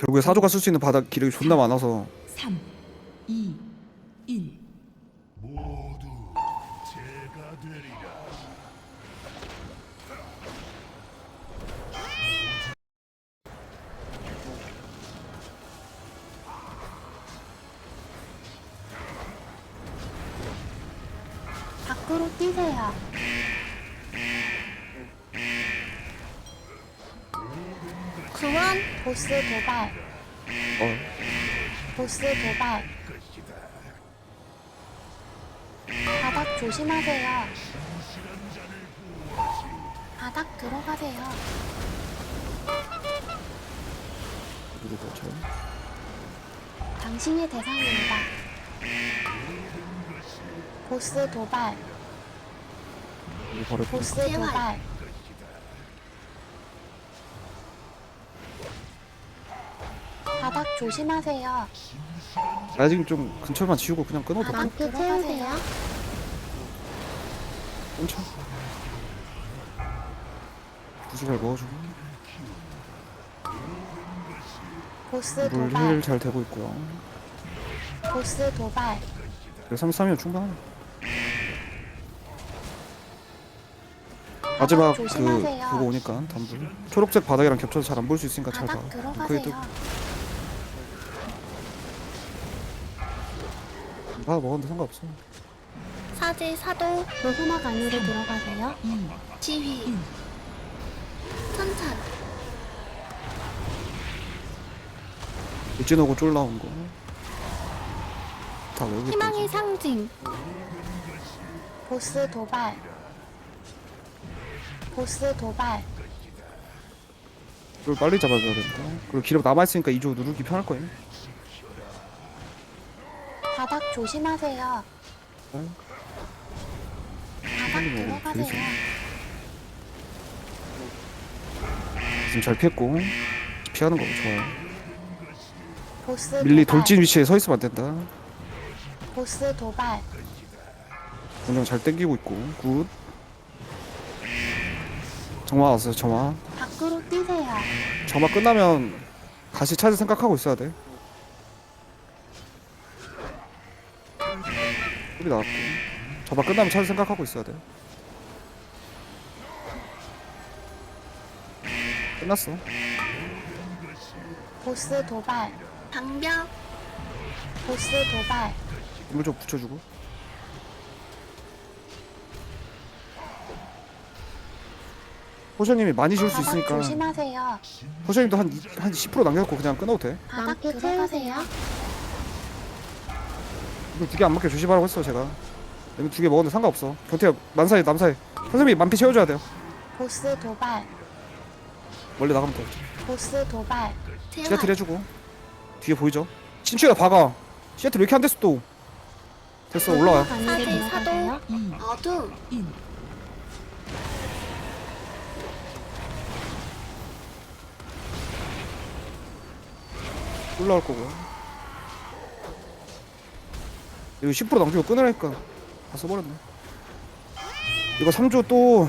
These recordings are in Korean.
결국에 사조가 쓸 수 있는 바닥 기력이 존나 많아서 3, 2, 1. 모두 제가 되리라. 밖으로 뛰세요. 구원 보스 도발. 어, 보스 도발. 바닥 조심하세요. 바닥 들어가세요. 누구 당신의 대상입니다. 보스 도발. 이거. 보스 도발. 조심하세요. 나 지금 좀 근처만 지우고 그냥 끊어도 돼. 바닥 들어가세요. 끊쳐. 구슬 먹어주고 보스 물 도발. 힐잘 되고 있고요. 보스 도발. 33이면 충분하네. 마지막 그 조심하세요. 그거 오니까 단불 초록색 바닥이랑 겹쳐서 잘 안 볼 수 있으니까 잘 봐. 바닥 그게 또 들어가세요. 다 먹었는데 상관없어. 사제 사도 로그막 안으로 들어가세요. 2, 지휘. 천천. 일진하고 쫄 나온 거. 다 외우겠다. 희망의 이제. 상징. 보스 도발. 보스 도발. 쫄 빨리 잡아줘야 된다. 그리고 기력 남아있으니까 2조 누르기 편할 거예요. 바닥 조심하세요. 네. 바닥 빨리 먹어, 들어가세요. 되지. 지금 잘 피했고 피하는 거 좋아요. 보스 밀리 도발. 돌진 위치에 서 있으면 안 된다. 보스 도발. 공정 잘 땡기고 있고 굿. 정화 왔어요 정화. 밖으로 뛰세요. 정화 끝나면 다시 찾을 생각하고 있어야 돼. 소리 나왔고. 정화 끝나면 찾을 생각하고 있어야 돼. 끝났어. 보스 도발. 방벽. 보스 도발. 이물 좀 붙여주고. 호셔님이 많이 줄수 바닥 있으니까 조심하세요. 호셔님도 한, 이- 한10% 남겨놓고 그냥 끊어도 돼. 바닥 들어가세요. 이거 두개안 먹게 조심하라고 했어 제가. 이거 두개 먹었는데 상관없어. 경태 만사에 남사에. 선생님이 만피 채워줘야 돼요. 보스 도발. 원래 나가면 돼. 보스 도발. 시애틀 해주고. 뒤에 보이죠? 신추가 박아. 시애틀 왜 이렇게 안 됐어 또? 됐어 올라와요. 사제 사도. 2, 어둠. 1. 올라올 거고요. 이거 10% 남기고 끊으라니까 다 써버렸네. 이거 3조 또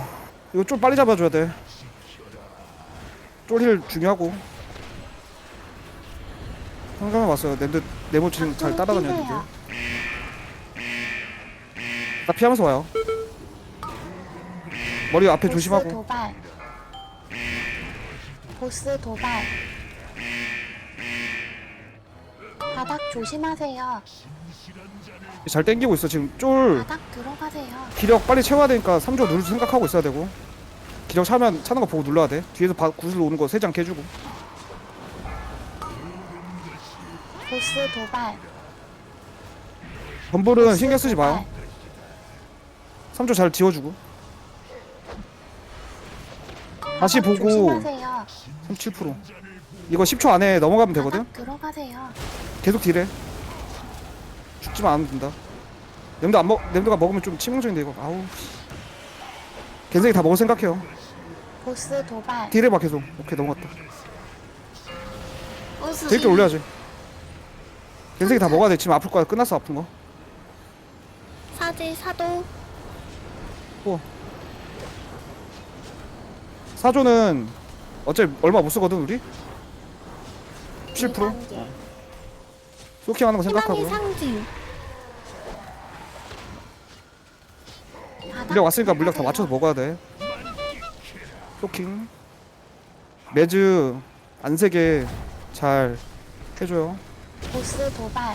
이거 좀 빨리 잡아줘야 돼. 쫄힐 중요하고. 상관은 왔어요. 랜드 네모친 잘 따라다녔는데. 딱 피하면서 와요. 머리 앞에 보스 조심하고. 도발. 보스 도발. 바닥 조심하세요. 잘 땡기고 있어 지금 쫄 바닥 들어가세요. 기력 빨리 채워야 되니까 3조 누를 생각하고 있어야 되고 기력 차면 차는 거 보고 눌러야 돼 뒤에서 바, 구슬 오는 거 세지 않게 해주고 보스 도발. 보스 신경 쓰지 마요 도발. 3조 잘 지워주고 다시 바닥 보고 조심하세요. 37% 이거 10초 안에 넘어가면 되거든 바닥 들어가세요. 계속 딜해 죽지만 않으면 된다. 냄도 안 먹, 냄도가 먹으면 좀 치명적인데 이거. 아우. 겐생이 다 먹을 생각해요. 보스 도발. 딜해봐 계속. 오케이 넘어갔다. 우수. 딜게 올려야지. 겐생이 다 먹어야 돼. 지금 아플 거야. 끝났어 아픈 거. 사제 사도. 사조는 어차피 얼마 못 쓰거든 우리? 17% 2단계. 소킹하는 거 희망의 생각하고요 상징. 물약 왔으니까 물약 다. 맞춰서 먹어야 돼 소킹 매즈 안 세게 잘 해줘요 보스 도발.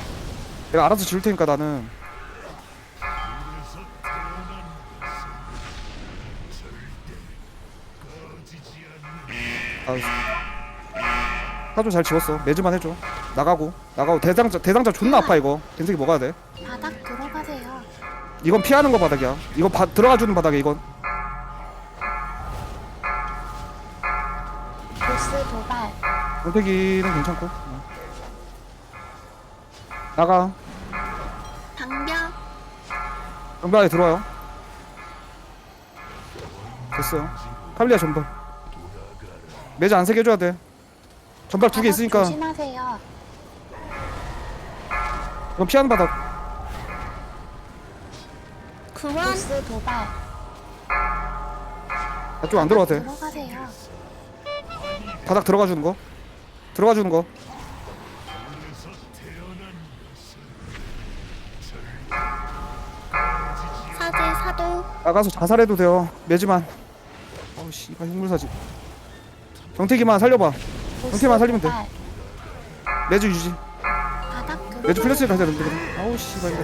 내가 알아서 지울 테니까 나는 아, 사좀 잘 지웠어 매즈만 해줘 나가고 나가고. 대장자 대장자 존나 아파 이거. 겐색이 먹어야 돼. 바닥 들어가세요. 이건 피하는 거 바닥이야. 이거 바, 들어가 주는 바닥이야 이건. 보스 도발. 원태기는 괜찮고. 어. 나가. 방벽. 정비하게 들어와요. 됐어요. 칼리아 전발 매즈 안 해줘야 돼. 전발 두 개 바닥 있으니까. 조심하세요. 이건 피하는 바닥 구원. 보스 도발. 나쪽 안 들어가도 돼 들어가세요. 바닥 들어가 주는 거 들어가 주는 거 사제 사도. 나가서 자살해도 돼요 매즈만 어우 씨발 흉물사지 정태기만 살려봐 보스 형태만 살리면 돼. 도발. 매즈 유지 플래스를 가져야 되는데 아우 씨발 이거